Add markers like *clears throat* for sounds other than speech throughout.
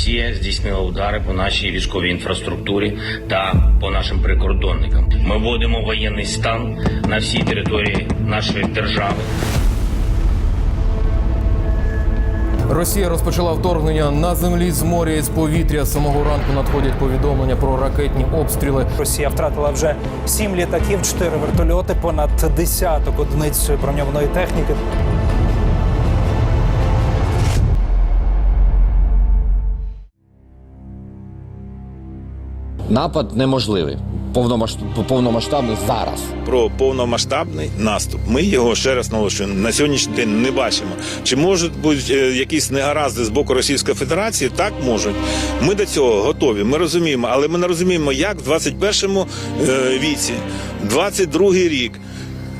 Росія здійснила удари по нашій військовій інфраструктурі та по нашим прикордонникам. Ми вводимо воєнний стан на всій території нашої держави. Росія розпочала вторгнення на землі з моря і з повітря. З самого ранку надходять повідомлення про ракетні обстріли. Росія втратила вже сім літаків, чотири вертольоти, понад десяток одиниць броньованої техніки. Напад неможливий. Повномасштаб- Повномасштабний зараз. про повномасштабний наступ. Ми його ще раз наголошую, на сьогоднішній день не бачимо. Чи можуть бути е, якісь негаразди з боку Російської Федерації? Так можуть. Ми до цього готові. Ми розуміємо, але ми не розуміємо, як в 21 е, віці, 22 рік,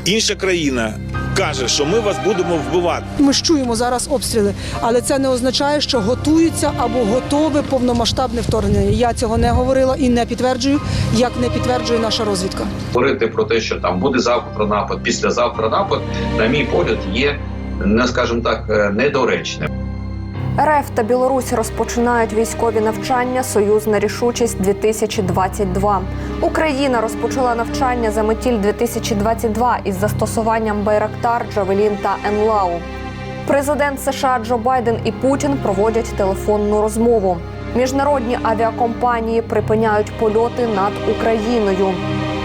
інша країна каже, що ми вас будемо вбивати. Ми ж чуємо зараз обстріли, але це не означає, що готуються або готове повномасштабне вторгнення. Я цього не говорила і не підтверджую, як не підтверджує наша розвідка. говорити про те, що там буде завтра напад, післязавтра напад, на мій погляд, є не скажімо так е, недоречним. РФ та Білорусь розпочинають військові навчання Союзна рішучість 2022 Україна розпочала навчання за метіль 2022 із застосуванням Байрактар, Джавелін та Енлау. Президент США Джо Байден і Путін проводять телефонну розмову. Міжнародні авіакомпанії припиняють польоти над Україною.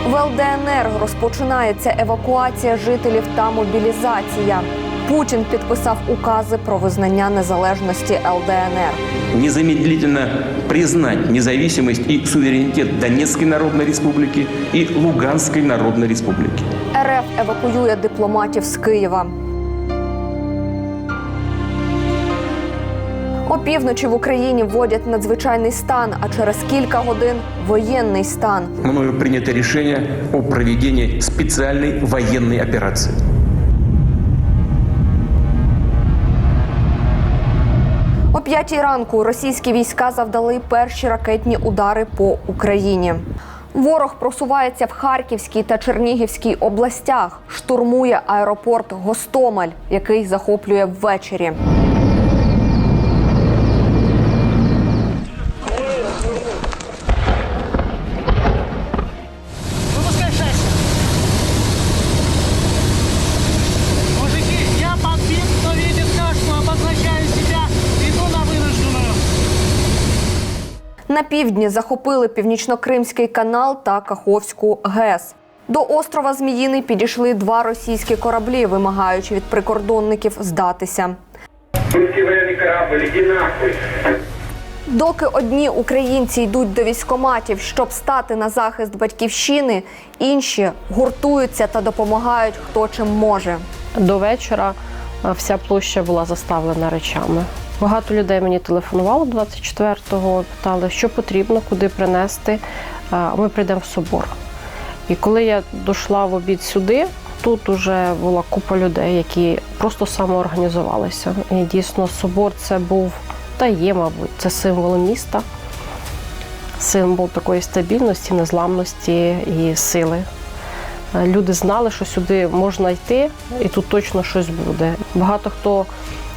В ЛДНР розпочинається евакуація жителів та мобілізація. Путін підписав укази про визнання незалежності ЛДНР. незамедлительно признать независимость и суверенитет Донецкой Народной Республики и Луганской Народной Республики. РФ евакуює дипломатів з Києва. Опівночі в Україні вводять надзвичайний стан, а через кілька годин воєнний стан. Мною принято решение о проведении специальной военной операции. П'ятій ранку російські війська завдали перші ракетні удари по Україні. Ворог просувається в Харківській та Чернігівській областях, штурмує аеропорт Гостомель, який захоплює ввечері. Півдні захопили північно-кримський канал та Каховську ГЕС. До острова Зміїний підійшли два російські кораблі, вимагаючи від прикордонників здатися. Доки одні українці йдуть до військоматів, щоб стати на захист батьківщини, інші гуртуються та допомагають хто чим може. До вечора е, вся площа була заставлена речами. Багато людей мені телефонувало 24-го, питали, що потрібно, куди принести. Ми прийдемо в собор. І коли я дійшла в обід сюди, тут вже була купа людей, які просто самоорганізувалися. І дійсно собор це був та є, мабуть, це символ міста, символ такої стабільності, незламності і сили. Е, Люди знали, що сюди можна йти, і тут точно щось буде. Багато хто,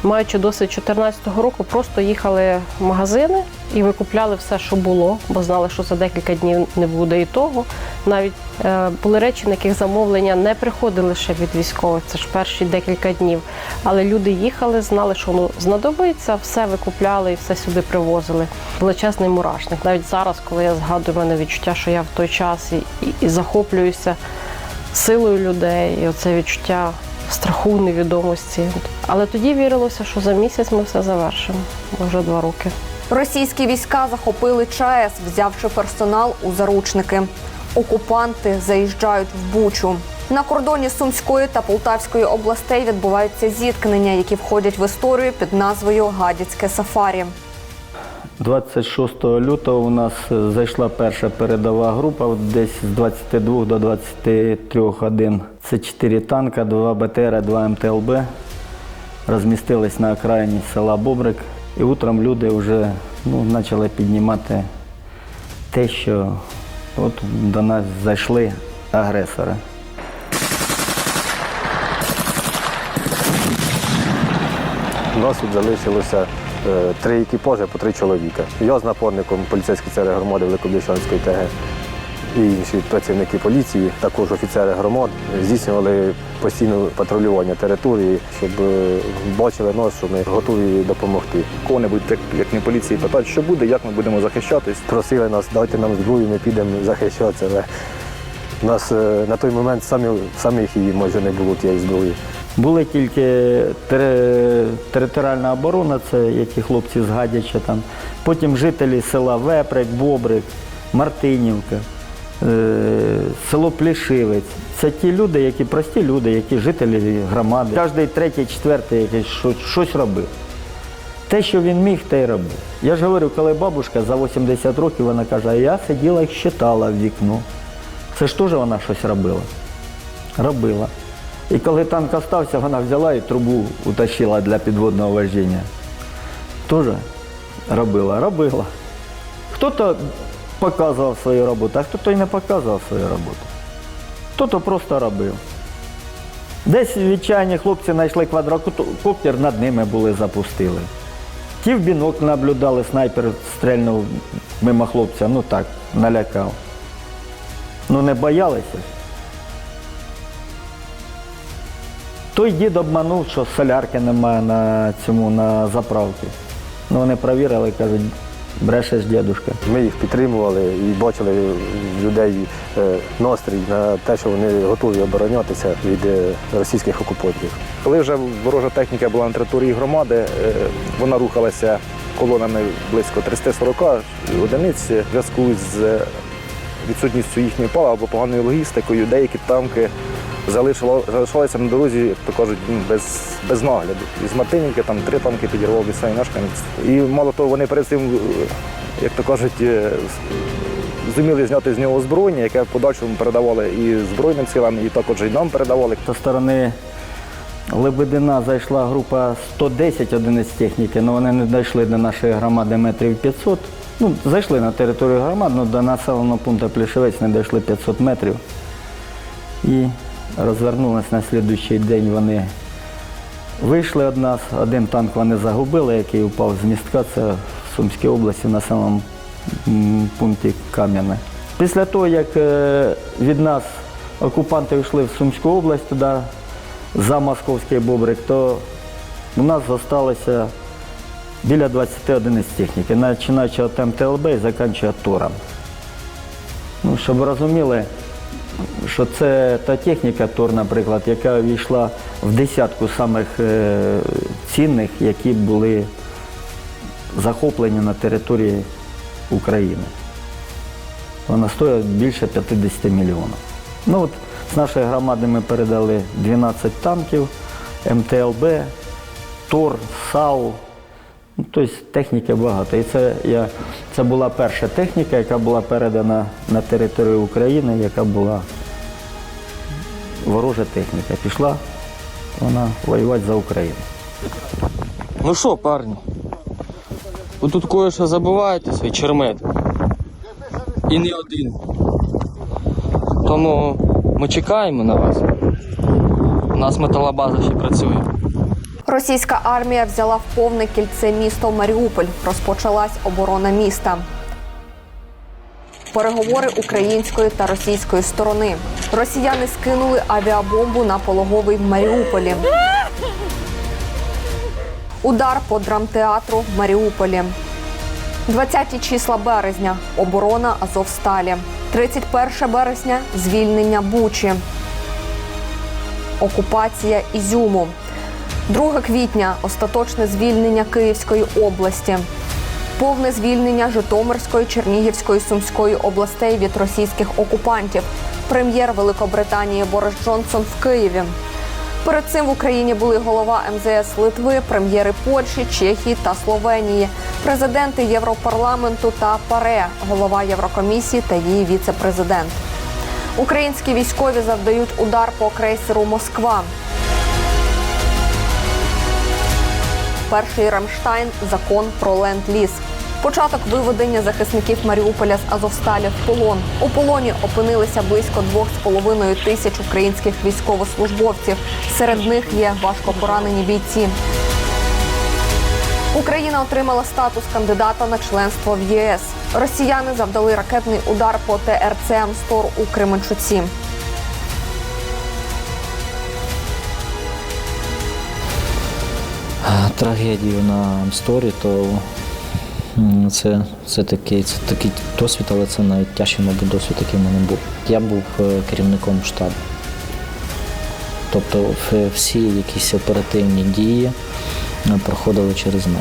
маючи досвід 2014 року, просто їхали в магазини і викупляли все, що було, бо знали, що за декілька днів не буде і того. Навіть е, були речі, на яких замовлення не приходили ще від військових, це ж перші декілька днів. Але люди їхали, знали, що воно знадобиться, все викупляли і все сюди привозили. Величезний мурашник. Навіть зараз, коли я згадую, мене відчуття, що я в той час і, і, і захоплююся силою людей, і оце відчуття страху, невідомості. Але тоді вірилося, що за місяць ми все завершимо. Вже два роки. Російські війська захопили ЧАЕС, взявши персонал у заручники. Окупанти заїжджають в Бучу. На кордоні Сумської та Полтавської областей відбуваються зіткнення, які входять в історію під назвою Гадяцьке сафарі. 26 лютого у нас е, зайшла перша передова група десь з 22 до 23 годин. Це 4 танка, 2 БТР, 2 МТЛБ. Розмістились на окраїні села Бобрик. І утром люди вже ну, почали піднімати те, що от до нас зайшли агресори. У нас тут залишилося три екіпажі по три чоловіка. Я з напорником поліцейської цери громади Великобільшанської ТГ і інші працівники поліції, також офіцери громад, здійснювали постійне патрулювання території, щоб е, бачили нас, що ми готові допомогти. Кого-небудь, як, як не поліції, питають, що буде, як ми будемо захищатись. Просили нас, дайте нам зброю, ми підемо захищатися. Але у нас е, на той момент самі, самих її майже не було тієї зброї. Були тільки територіальна оборона, це які хлопці з Гадяча там. Потім жителі села Веприк, Бобрик, Мартинівка, е, село Плішивець. Це ті люди, які прості люди, які жителі громади. Кожний третій, четвертий якийсь щось робив. Те, що він міг, те й робив. Я ж говорю, коли бабушка за 80 років, вона каже, я сиділа і щитала в вікно. Це ж теж вона щось робила. Робила. І коли танк остався, вона взяла і трубу утащила для підводного вождіння. Теж робила, робила. Хто-то показував свою роботу, а хто-то і не показував свою роботу. Хто-то просто робив. Десь відчайні хлопці знайшли квадрокоптер, над ними були, запустили. Ті в бінокль наблюдали, снайпер стрельнув мимо хлопця, ну так, налякав. Ну не боялися. Той дід обманув, що солярки немає на цьому на заправці. Ну вони перевірили, кажуть, брешеш дідушка. Ми їх підтримували і бачили людей е, настрій на те, що вони готові оборонятися від е, російських окупантів. Коли вже ворожа техніка була на території громади, е, вона рухалася колонами близько 340 одиниць в зв'язку з відсутністю їхньої пала або поганою логістикою. Деякі танки залишило- залишалися на дорозі, як то кажуть, ну, без, без нагляду. Із Мартинівки там три танки підірвав місцевий мешканець. І мало того, вони перед цим, е, як то кажуть, е, зуміли зняти з нього озброєння, яке в подальшому передавали і Збройним силам, і також і нам передавали. Зі сторони Лебедина зайшла група 110 одиниць техніки, але вони не дійшли до нашої громади метрів 500. Ну, зайшли на територію громади, але до населеного пункту Плішевець не дійшли 500 метрів. І розвернулись на слідуючий день. Вони вийшли від нас. Один танк вони загубили, який упав з містка. Це в Сумській області, в населеному м, пункті Кам'яне. Після того, як е, від нас окупанти йшли в Сумську область туди, за Московський Бобрик, то у нас залишилося біля 20 одиниць техніки, починаючи від МТЛБ і закінчуючи Тором. Ну, щоб розуміли, що це та техніка Тор, наприклад, яка війшла в десятку самих е, цінних, які були захоплені на території України. Вона стоїть більше 50 мільйонів. Ну от з нашої громади ми передали 12 танків, МТЛБ, ТОР, САУ. Ну, тобто техніки багато. І це, я, це була перша техніка, яка була передана на територію України, яка була ворожа техніка. Пішла вона воювати за Україну. Ну що, парні? Ви тут кое-що забуваєте, свій чермет. І не один. Тому ми чекаємо на вас. У нас металобаза ще працює. Російська армія взяла в повне кільце місто Маріуполь. Розпочалась оборона міста. Переговори української та російської сторони. Росіяни скинули авіабомбу на пологовий в Маріуполі. Удар по драмтеатру в Маріуполі. 20 числа березня оборона Азовсталі. 31 березня звільнення Бучі. Окупація Ізюму. 2 квітня остаточне звільнення Київської області. Повне звільнення Житомирської, Чернігівської, Сумської областей від російських окупантів. Прем'єр Великобританії Борис Джонсон в Києві. Перед цим в Україні були голова МЗС Литви, прем'єри Польщі, Чехії та Словенії, президенти Європарламенту та ПАРЕ, голова Єврокомісії та її віце-президент. Українські військові завдають удар по крейсеру Москва. Перший Рамштайн закон про ленд-ліз. Початок виведення захисників Маріуполя з Азовсталі в полон. У полоні опинилися близько 2,5 тисяч українських військовослужбовців. Серед них є важко поранені бійці. Україна отримала статус кандидата на членство в ЄС. Росіяни завдали ракетний удар по ТРЦ Амстор у Кременчуці. Трагедію на Амсторі, то це, це, такий, це такий досвід, але це найтяжчий, мабуть, досвід, який в мене був. Я був е, керівником штабу. Тобто всі якісь оперативні дії е, проходили через мене.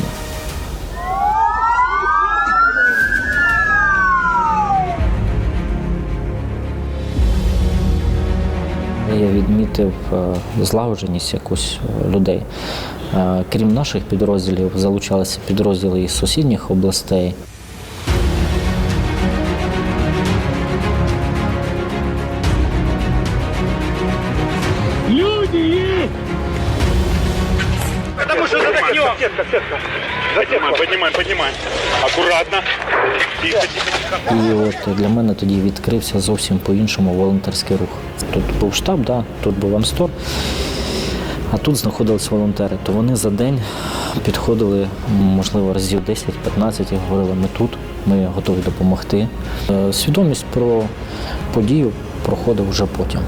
Я відмітив е, злагодженість якусь людей. Е, Крім наших підрозділів, залучалися підрозділи із сусідніх областей. Люди есть! Потому что задохнем. Сетка, сетка. Тихо, тихо, тихо. І от для мене тоді відкрився зовсім по-іншому волонтерський рух. Тут був штаб, да, тут був Амстор, а тут знаходились волонтери. То вони за день підходили, можливо, разів 10-15 і говорили, ми тут, ми готові допомогти. Е, Свідомість про подію проходив вже потім.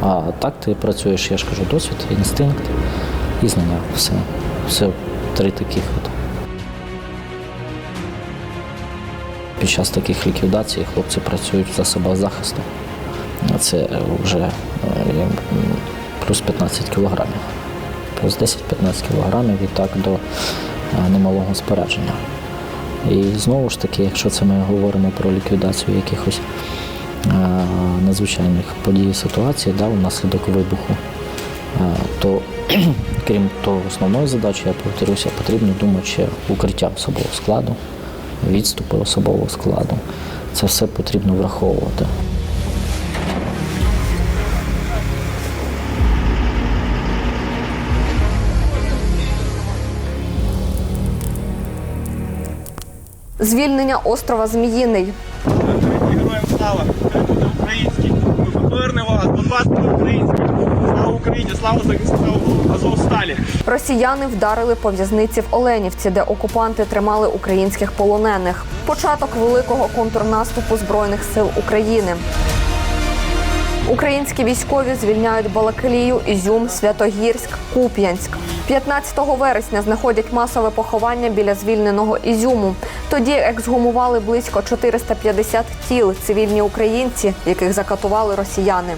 А так ти працюєш, я ж кажу, досвід, інстинкт і знання. Все. Все три таких от. Під час таких ліквідацій хлопці працюють в засобах захисту. Це вже е, плюс 15 кілограмів. Плюс 10-15 кілограмів і так до е, немалого спорядження. І знову ж таки, якщо це ми говоримо про ліквідацію якихось е, надзвичайних подій і ситуацій, да, внаслідок вибуху, е, то *clears throat* крім того основної задачі, я повторюся, потрібно думати ще укриття особового складу, відступи особового складу. Це все потрібно враховувати. Звільнення острова Зміїний. Героям слава. Буде український. Ми повернемо вас. Донбас буде український. Слава Україні, слава захисникам Азовсталі. Росіяни вдарили по в'язниці в Оленівці, де окупанти тримали українських полонених. Початок великого контрнаступу збройних сил України. Українські військові звільняють Балаклію, Ізюм, Святогірськ, Куп'янськ. 15 вересня знаходять масове поховання біля звільненого Ізюму. Тоді ексгумували близько 450 тіл цивільні українці, яких закатували росіяни.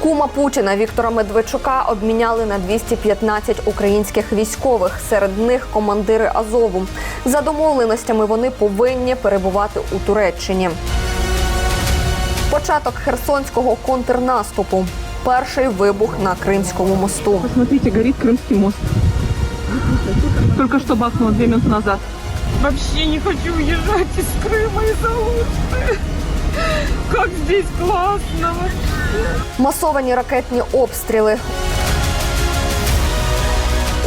Кума Путіна Віктора Медведчука обміняли на 215 українських військових. Серед них командири Азову. За домовленостями вони повинні перебувати у Туреччині. Початок херсонського контрнаступу Перший вибух на Кримському мосту. Посмотрите, горит Крымский мост. Только что бахнуло две минуты назад. Вообще не хочу уезжать из Крыма из-за Алушты. Как здесь классно вообще. Масовані ракетні обстріли.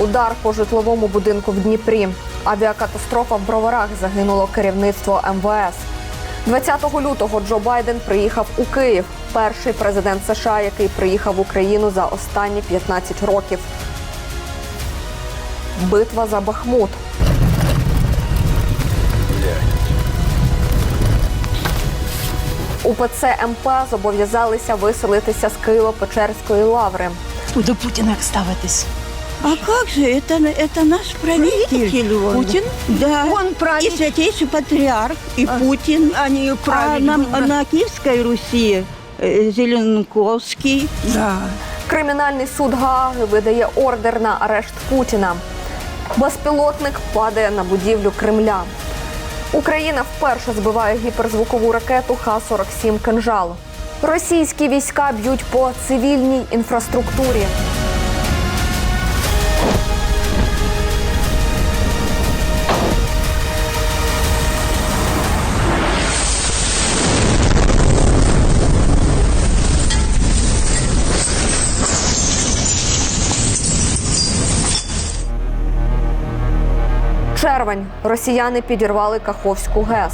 Удар по житловому будинку в Дніпрі. Авіакатастрофа в Броварах загинуло керівництво МВС. 20 лютого Джо Байден приїхав у Київ. Перший президент США, який приїхав в Україну за останні 15 років. Битва за Бахмут. УПЦ МП зобов'язалися виселитися з Києво-Печерської лаври. До Путина як ставитись? А как же, это, это наш правитель. он. Путин? Да. Он правитель. И святейший патриарх, и Путин. Они А на, на Киевской Руси э, Зеленковский. Да. Кримінальний суд Гааги видає ордер на арешт Путіна. Безпілотник падає на будівлю Кремля. Україна вперше збиває гіперзвукову ракету Х-47 «Кинжал». Російські війська б'ють по цивільній інфраструктурі. Червень росіяни підірвали Каховську ГЕС.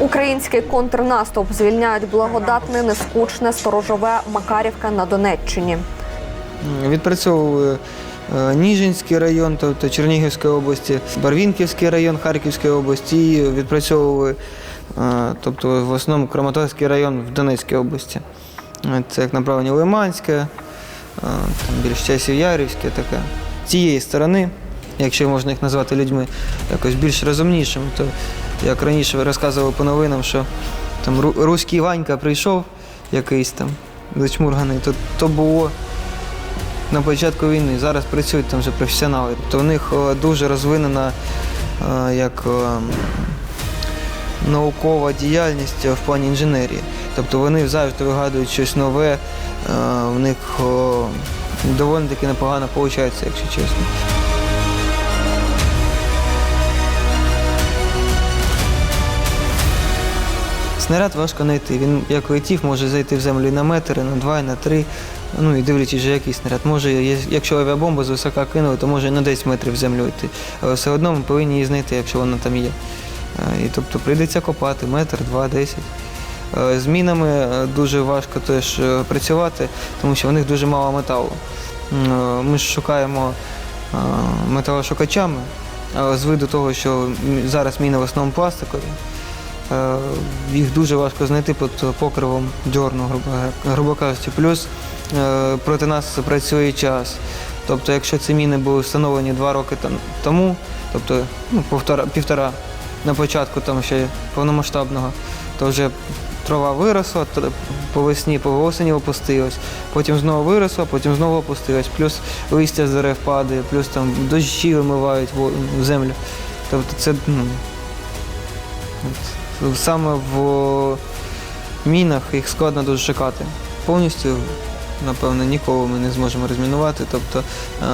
Український контрнаступ звільняють благодатне, нескучне, сторожове Макарівка на Донеччині. Відпрацьовували Ніжинський район, тобто Чернігівської області, Барвінківський район Харківської області і відпрацьовую, е, тобто в основному Краматорський район в Донецькій області. Е, Це як направлення Лиманське, е, там більш часів Ярівське таке. Цієї сторони, якщо можна їх назвати людьми, якось більш розумнішими, то як раніше розказували по новинам, що там руський Ванька прийшов якийсь там зачмурганий, то, то було на початку війни. Зараз працюють там вже професіонали. Тобто у них е, дуже розвинена е, як е, наукова діяльність в плані інженерії. Тобто вони завжди вигадують щось нове, в них доволі таки непогано виходить, якщо чесно. Снаряд важко знайти. Він як летів, може зайти в землю і на метр, і на два, і на три. Ну і дивлячись, вже який снаряд. Може, якщо авіабомба з висока кинули, то може і на 10 метрів землю йти. Але все одно ми повинні її знайти, якщо вона там є. І тобто прийдеться копати метр, два, десять. З мінами е, дуже важко теж е, працювати, тому що в них дуже мало металу. Е, Ми ж шукаємо металошукачами, з виду того, що зараз міни в основному пластикові, їх дуже важко знайти під покривом дьорну, грубо, кажучи. Плюс е, проти нас працює час. Тобто, якщо ці міни були встановлені два роки тому, тобто ну, півтора, півтора на початку там ще повномасштабного, то вже трава виросла, по весні, по осені опустилась, потім знову виросла, потім знову опустилась, плюс листя з дерев падає, плюс там дощі вимивають землю. Тобто це ну, саме в мінах їх складно дуже шукати. Повністю, напевно, ніколи ми не зможемо розмінувати. Тобто е,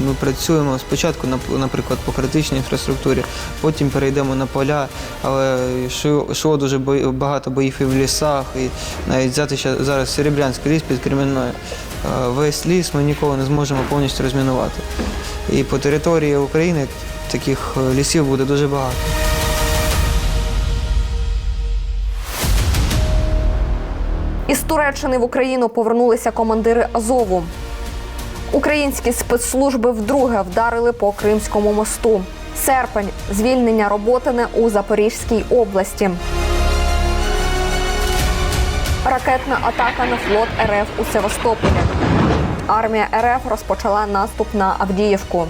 ми працюємо спочатку, наприклад, по критичній інфраструктурі, потім перейдемо на поля, але йшло йшло дуже багато боїв і в лісах, і навіть взяти ще зараз Серебрянський ліс під Кремінною. Е, Весь ліс ми ніколи не зможемо повністю розмінувати. І по території України таких е, лісів буде дуже багато. Туреччини в Україну повернулися командири Азову. Українські спецслужби вдруге вдарили по Кримському мосту. Серпень звільнення Роботине у Запорізькій області. Ракетна атака на флот РФ у Севастополі. Армія РФ розпочала наступ на Авдіївку.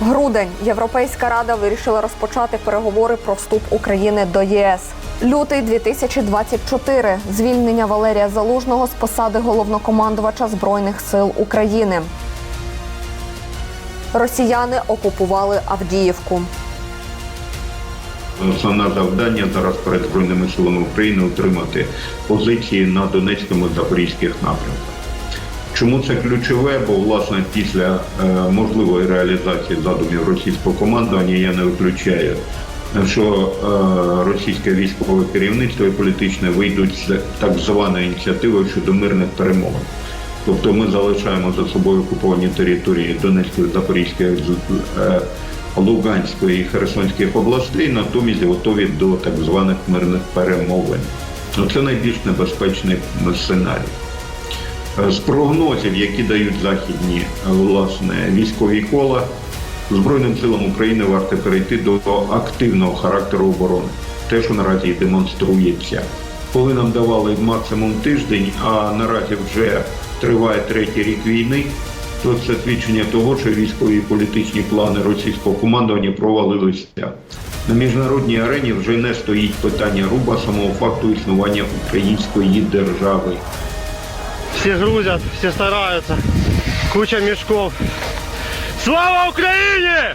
Грудень Європейська рада вирішила розпочати переговори про вступ України до ЄС. Лютий 2024. Звільнення Валерія Залужного з посади головнокомандувача Збройних сил України. Росіяни окупували Авдіївку. Основне завдання зараз перед Збройними силами України утримати позиції на Донецькому Запорізьких напрямках. Чому це ключове? Бо власне після е, можливої реалізації задумів російського командування я не виключаю, що е, російське військове керівництво і політичне вийдуть з так званою ініціативою щодо мирних перемовин. Тобто ми залишаємо за собою окуповані території Донецької, Запорізької, е, Луганської і Херсонських областей, натомість готові до так званих мирних перемовин. Ну, Це найбільш небезпечний сценарій. З прогнозів, які дають західні е, власне військові кола, Збройним силам України варто перейти до активного характеру оборони. Те, що наразі демонструється. Коли нам давали максимум тиждень, а наразі вже триває третій рік війни, то це свідчення того, що військові і політичні плани російського командування провалилися. На міжнародній арені вже не стоїть питання руба самого факту існування української держави. Все грузят, все стараются. Куча мешков. Слава Украине!